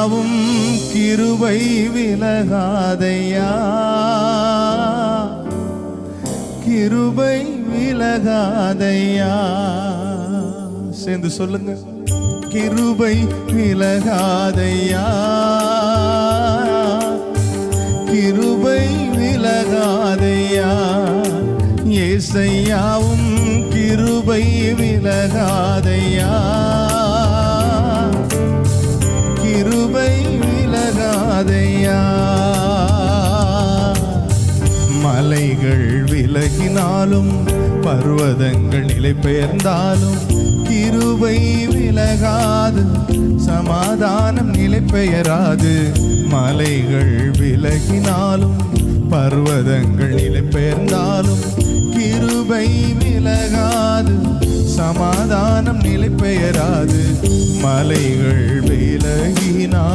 அவும் கிருபை விலகாதையா? கிருபை விலகாதையா? சேர்ந்து சொல்லுங்க. கிருபை விலகாதையா? கிருபை விலகாதையா? ஏசையாவும் கிருபை விலகாதையா? விலகாதையா மலைகள் விலகினாலும் பர்வதங்கள் நிலை பெயர்ந்தாலும் கிருபை விலகாது சமாதானம் நிலை பெயராது. மலைகள் விலகினாலும் பர்வதங்கள் நிலை பெயர்ந்தாலும் கிருபை விலகாது சமாதானம் நிலை பெயராது. மலைகள் விலகினால்